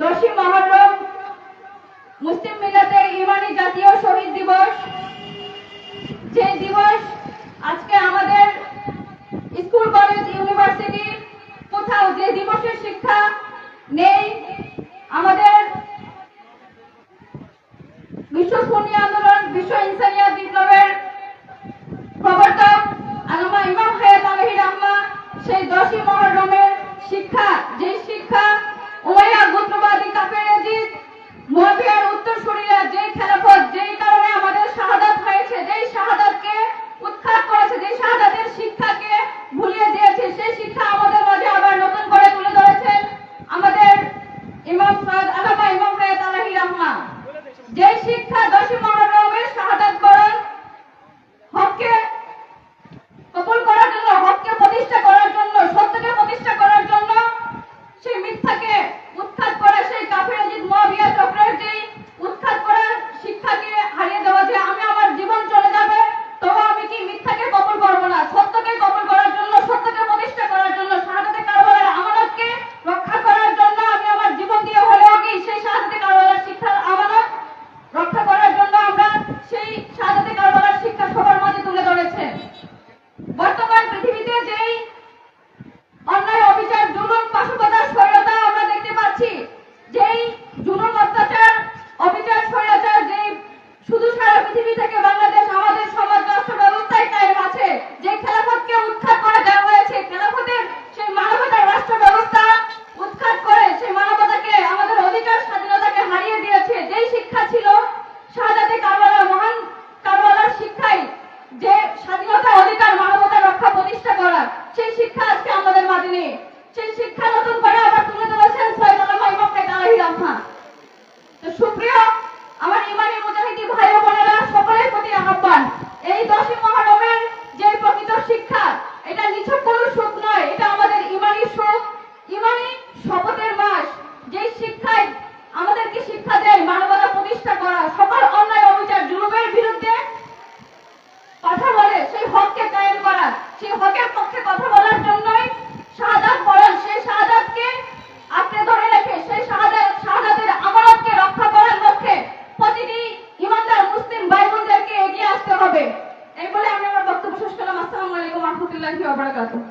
দশই মহরম, মুসলিম মিলাতের ইমানি জাতীয় শহীদ দিবস। যে দিবস আজকে আমাদের স্কুল, কলেজ, ইউনিভার্সিটি কোথাও যে দিবসের শিক্ষা নেই, আমাদের বিশ্ব সুন্নি আন্দোলন, বিশ্ব ইনসানিয়া বিপ্লবের প্রবর্তক আলমা ইমাম হায়াত আলহি রহমা, সেই দশই মহরমের শিক্ষা, যে শিক্ষা উমাইয়া গোত্রবাদী কাফের এজিদ মুয়াবিয়ার উত্তরসূরিরা যে খেলাফত যেই কারণে আমাদের শাহাদাত হয়েছে যেই শাহাদাতকে উৎখাত করেছে যেই শাহাদাতের শিক্ষাকে ভুলিয়ে দিয়েছে সেই শিক্ষা আমাদের মাঝে আবার নতুন করে তুলে ধরেছেন আমাদের ইমাম সৈয়দ আলামা ইমাম হায়াত আলহি রহমা যে শিক্ষা দশই মহরমের শাহাদাত বরণ হককে কবুল করার জন্য হককে প্রতিষ্ঠা করার জন্য সত্যকে প্রতিষ্ঠা করার জন্য সেই মিথ্যাকে উৎখাত করা সেই কাফের জিদ মুয়াবিয়া চক্রের যেই উৎখাত করার শিক্ষাকে হারিয়ে দেওয়া যে আমি আমার জীবন চলে যাবে তবে আমি কি মিথ্যাকে কবুল করব না সত্যকে কবুল করার জন্য সত্যকে প্রতিষ্ঠা করার জন্য শাহাদাতে কারবালার আমানতকে রক্ষা করার জন্য আমি আমার জীবন দিয়ে হলেও কি সেই শাহাদাতে কারবালার শিক্ষার আমানত রক্ষা করার জন্য আমরা সেই শাহাদাতে কারবালার শিক্ষা সবার মাঝে তুলে ধরেছে বর্তমান পৃথিবীতে যেই অন্যায় অবিচার জুলুম পাশবিকতা স্বৈরতা আমরা দেখতে পাচ্ছি যেই জুলুম অত্যাচার অবিচার স্বৈরাচার যেই শুধু সারা পৃথিবী থেকে বাংলাদেশ আমাদের সমাজ রাষ্ট্র ব্যবস্থায় কায়েম আছে যে খেলাফতকে উৎখাত করে দেওয়া হয়েছে খেলাফতের সেই মানবতার রাষ্ট্র ব্যবস্থা উৎখাত করে সেই মানবতাকে আমাদের অধিকার স্বাধীনতাকে হারিয়ে দিয়েছে যেই শিক্ষা ছিল শাহাদাতে কারবালার মহান কারবালার শিক্ষাই যে স্বাধীনতা অধিকার মানবতা রক্ষা প্রতিষ্ঠা করা সেই শিক্ষা আজকে আমাদের মাঝে নেই। সেই শিক্ষা নতুন করে আবার তুলে ধরেছেন সুপ্রিয় দেয়, মানবতা প্রতিষ্ঠা করা, সকল অন্যায় অবিচার জুলুমের বিরুদ্ধে কথা বলে, সেই হককে কায়েম করা, সেই হকের কথা বলার জন্যই শাহাদাত বলেন, সেই শাহাদাতকে আপনি ধরে রেখে, সেই শাহাদাত, শাহাদাতের আমানতকে রক্ষা করার লক্ষ্যে প্রতিটি ইমানদার মুসলিম ভাই বোনদেরকে এগিয়ে আসতে হবে। এই বলে আমি আমার বক্তব্য শেষ করলাম। আসসালামু আলাইকুম রহমতুল্লাহি ওয়া বারাকাতুহু।